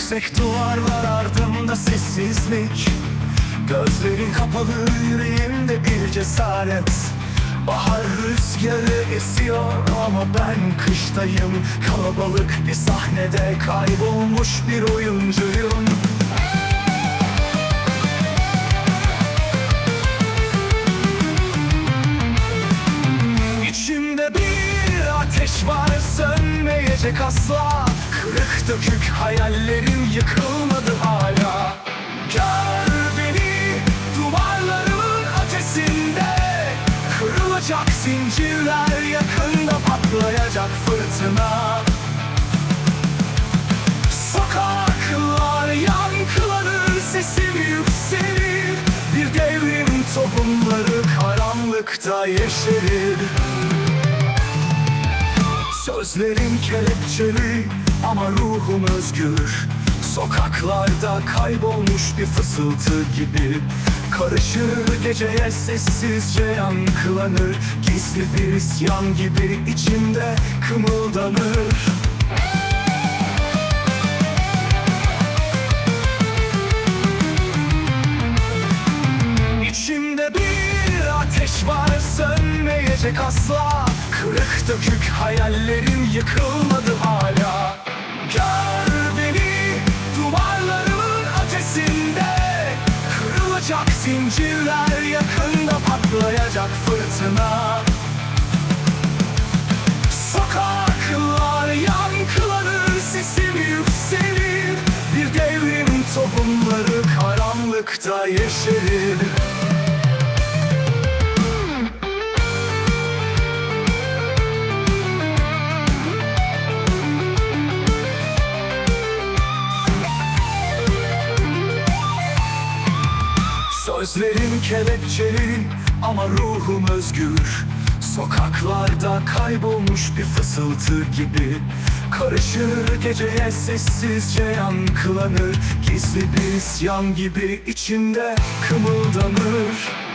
Yüksek duvarlar ardımda sessizlik. Gözlerin kapalı yüreğimde bir cesaret. Bahar rüzgarı esiyor ama ben kıştayım. Kalabalık bir sahnede kaybolmuş bir oyuncuyum. İçimde bir ateş var sönmeyecek asla Kırık dökük hayallerim yıkılmadı hala. Gör beni duvarların ötesinde Kırılacak zincirler yakında patlayacak fırtına. Sokaklar yankılanır sesim yükselir. Bir devrim tohumları karanlıkta yeşerir Sözlerim kelepçeli ama ruhum özgür. Sokaklarda kaybolmuş bir fısıltı gibi. Karışır geceye sessizce yankılanır. Gizli bir isyan gibi içimde kımıldanır. İçimde bir ateş var sönmeyecek asla Kırık dökük hayallerim yıkılmadı hala. Gör beni duvarların ötesinde Kırılacak zincirler yakında patlayacak fırtına. Sokaklar yankılanır sesim yükselir. Bir devrim tohumları karanlıkta yeşerir Sözlerim kelepçeli ama ruhum özgür. Sokaklarda kaybolmuş bir fısıltı gibi. Karışır geceye sessizce yankılanır. Gizli bir isyan gibi içimde kımıldanır